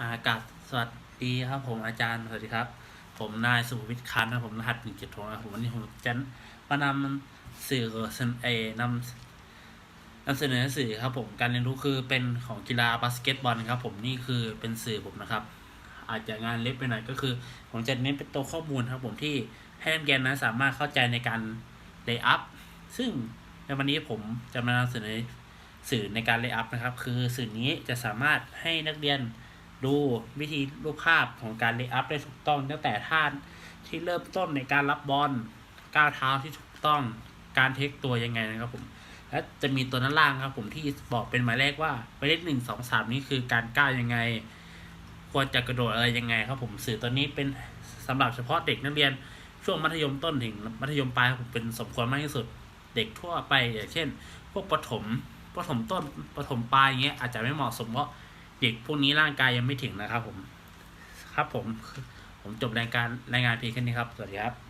อากาศสวัสดีครับผมอาจารย์สวัสดีครับ ผมนายสุภวิทย์คันนะครับผมรหัสหนึ่งเจ็ดหกนะครับผมวันนี้ผมจะมานำสื่อเสนอนำนำเสนอสื่อครับผมการเรียนรู้คือเป็นของกีฬาบาสเกตบอลครับ ผมนี่คือเป็นสื่อผมนะครับ อาจจะงานเล็กไปหน่อยก็คือ ผมจะเน้นเป็นตัวข้อมูลครับผมที่ให้นักเรียนนั้นสามารถเข้าใจในการเลย์อัพซึ่งในวันนี้ผมจะมานำเสนอสื่อในการเลย์อัพนะครับ คือสื่อนี้จะสามารถให้นักเรียน ดูวิธีรูปภาพของการเลย์อัพได้ถูกต้องตั้งแต่ท่าที่เริ่มต้นในการรับบอลก้าวเท้าที่ถูกต้องการเทคตัวยังไงนะครับผมและจะมีตัวด้นล่างครับผมที่บอกเป็นหมายเลขว่าหมายเลขหนึ่งสองสามนี่คือการก้าวยังไง ควรจะกระโดดอะไรยังไงครับผมสื่อตัวนี้เป็นสำหรับเฉพาะเด็กนักเรียนช่วงมัธยมต้นถึงมัธยมปลายครับผมเป็นสมควรมากที่สุดเด็กทั่วไปอย่างเช่น พวกประถมประถมต้นประถมปลายอย่างเงี้ยอาจจะไม่เหมาะสมเพราะ เด็กพวกนี้ร่างกายยังไม่ถึงนะครับผม ครับผม ผมจบรายการรายงานเพียงแค่นี้ครับ สวัสดีครับ